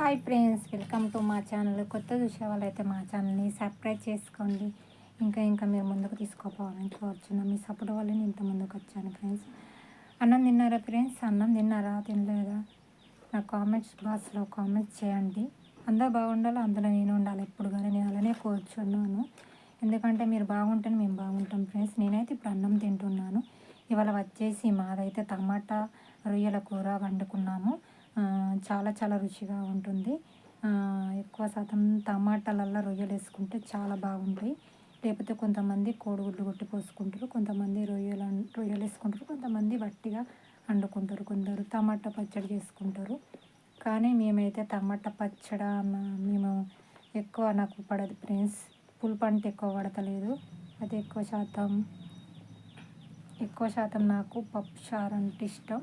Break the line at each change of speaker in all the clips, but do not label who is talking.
Hi friends welcome to మా channel. కొత్త చూసే వాళ్ళైతే మా ఛానల్ని సబ్స్క్రైబ్ చేసుకోండి. ఇంకా ఇంకా మీరు ముందుకు తీసుకోపోవాలని కోరుచున్నాం. మీ సపోర్ట్ వల్ల నేను ఇంత ముందుకు వచ్చాను ఫ్రెండ్స్. అన్నం తిన్నారా ఫ్రెండ్స్? అన్నం తిన్నారా? తినలేదా? నా కామెంట్స్ బాక్స్లో కామెంట్స్ చేయండి. అందరూ బాగుండాలి? అందులో నేను ఉండాలి. ఎప్పుడు కానీ నేను అలానే కోరుచున్నాను. ఎందుకంటే మీరు బాగుంటేనే మేము బాగుంటాం ఫ్రెండ్స్. నేనైతే ఇప్పుడు అన్నం తింటున్నాను. ఇవాళ వచ్చేసి మాదైతే టమాటా రొయ్యల కూర వండుకున్నాము. చాలా చాలా రుచిగా ఉంటుంది. ఎక్కువ శాతం టమాటాలల్లో రొయ్యలు వేసుకుంటే చాలా బాగుంటాయి. లేకపోతే కొంతమంది కోడిగుడ్లు కొట్టి పోసుకుంటారు కొంతమంది రొయ్యలు రొయ్యలు వేసుకుంటారు కొంతమంది వట్టిగా వండుకుంటారు కొందరు టమాటా పచ్చడి చేసుకుంటారు. కానీ మేమైతే టమాటా పచ్చడి మేము ఎక్కువ నాకు పడదు ఫ్రెండ్స్. పులుపు అంటే ఎక్కువ పడతలేదు. అది ఎక్కువ శాతం ఎక్కువ శాతం నాకు పప్పు చారు అంటే ఇష్టం.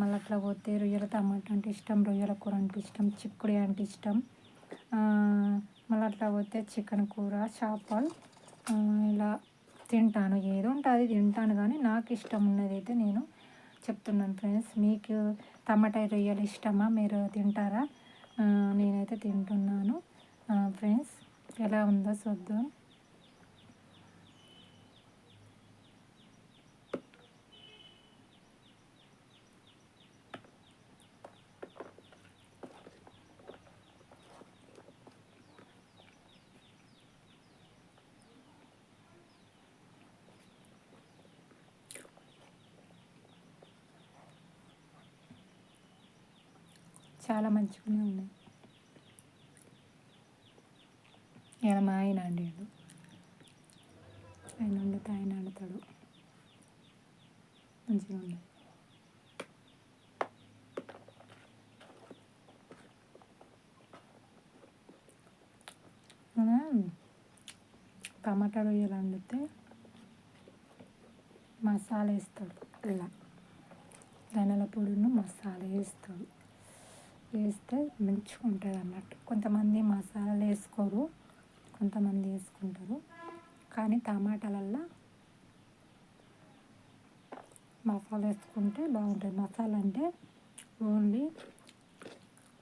మళ్ళీ అట్లా పోతే రొయ్యల టమాటా అంటే ఇష్టం రొయ్యల కూర అంటే ఇష్టం చిక్కుడు అంటే ఇష్టం. మళ్ళీ అట్లా పోతే చికెన్ కూర చేపలు ఇలా తింటాను. ఏదో ఉంటుంది తింటాను కానీ నాకు ఇష్టం ఉన్నది అయితే నేను చెప్తున్నాను ఫ్రెండ్స్. మీకు టమాటా రొయ్యలు ఇష్టమా? మీరు తింటారా? నేనైతే తింటున్నాను. ఫ్రెండ్స్ ఎలా ఉందో చూద్దాం. చాలా మంచిగానే ఉన్నాయి. ఇలా మా ఆయన అండాడు ఆయన వండితే ఆయన వండుతాడు మంచిగా ఉంది. టమాటా రొయ్యలు వండితే మసాలా వేస్తాడు ఇలా ధనల పొడిను మసాలా వేస్తాడు. వేస్తే మంచిగా ఉంటుంది అన్నట్టు. కొంతమంది మసాలాలు వేసుకోరు కొంతమంది వేసుకుంటారు. కానీ టమాటాలల్లో మసాలా వేసుకుంటే బాగుంటుంది. మసాలా అంటే ఓన్లీ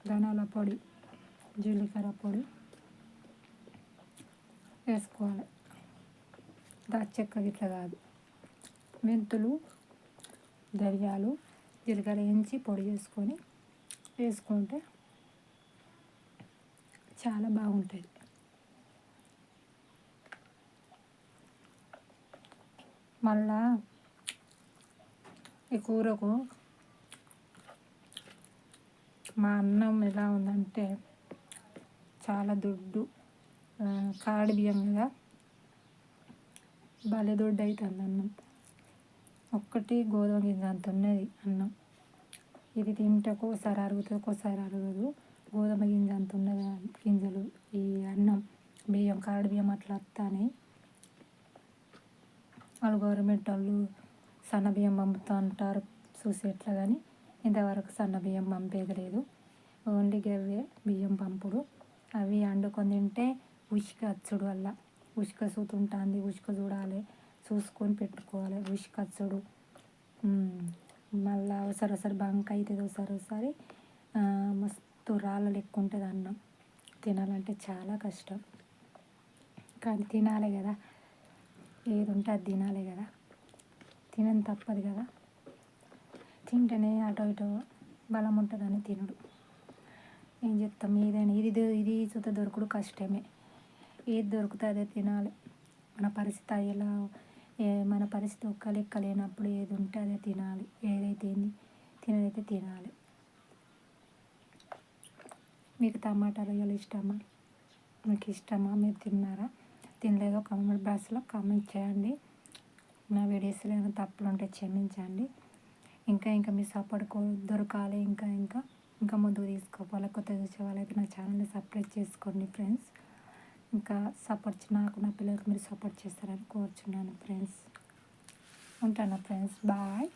ధనాల పొడి జీలకర్ర పొడి వేసుకోవాలి. దాచెక్క ఇట్లా కాదు. మెంతులు ధనియాలు జీలకర్ర వేయించి పొడి చేసుకొని వేసుకుంటే చాలా బాగుంటుంది. మళ్ళా ఈ కూరకు మా అన్నం ఎలా ఉందంటే చాలా దొడ్డు కాడి బియ్యం కదా భలే దొడ్డు అవుతుంది అన్నం ఒక్కటి గోధుమ గింజ అంత ఉన్నది అన్నం. ఇది తింటకు ఒకసారి అరుగుతుంది ఒక్కోసారి అరగదు. గోధుమ గింజ అంత ఉన్నది. గింజలు ఈ అన్నం బియ్యం కారడు బియ్యం అట్లా వస్తాయి వాళ్ళు గవర్నమెంట్ వాళ్ళు సన్న బియ్యం పంపుతూ అంటారు. చూసి ఎట్లా కానీ ఇంతవరకు సన్న బియ్యం పంపేది లేదు. ఓన్లీ గవ్వే బియ్యం పంపుడు. అవి వండుకొని తింటే ఉసుక అచ్చుడు వల్ల ఉసుక సూతుంటుంది. ఉసుక చూడాలి. చూసుకొని పెట్టుకోవాలి. ఉసుక అచ్చుడు. మళ్ళీ ఒకసారి ఒకసారి బంక్ అవుతుంది ఒకసారి ఒకసారి మస్తు రాళ్ళ లెక్క ఉంటుంది అన్నం. తినాలంటే చాలా కష్టం. కానీ తినాలి కదా. ఏది ఉంటే అది తినాలి కదా. తినని తప్పదు కదా. తింటేనే అటో ఇటో బలం ఉంటుందని తినడు. ఏం చెప్తాం? ఏదైనా ఇది ఇది చూత దొరకడు కష్టమే. ఏది దొరుకుతుంది అదే తినాలి. మన పరిస్థితి ఎలా మన పరిస్థితి ఒక్క లెక్క లేనప్పుడు ఏది ఉంటే అదే తినాలి. ఏదైతే తినదైతే తినాలి. మీకు టమాటా రొయ్యలు ఇష్టమా? మీకు ఇష్టమా? మీరు తిన్నారా? తినలేదో. కామెంట్ బాక్స్లో కామెంట్ చేయండి. నా వీడియోస్లో ఏమైనా తప్పులు ఉంటే క్షమించండి. ఇంకా ఇంకా మీ సపోర్ట్ దొరకాలి. ఇంకా ఇంకా ఇంకా ముందుకు తీసుకోవాలి. కొత్త చూసే వాళ్ళైతే నా ఛానల్ని సబ్స్క్రైబ్ చేసుకోండి ఫ్రెండ్స్. ఇంకా సపోర్ట్ నాకు నా పిల్లలకు మీరు సపోర్ట్ చేస్తారని కోరుచున్నాను ఫ్రెండ్స్ ఉంటాను ఫ్రెండ్స్ బాయ్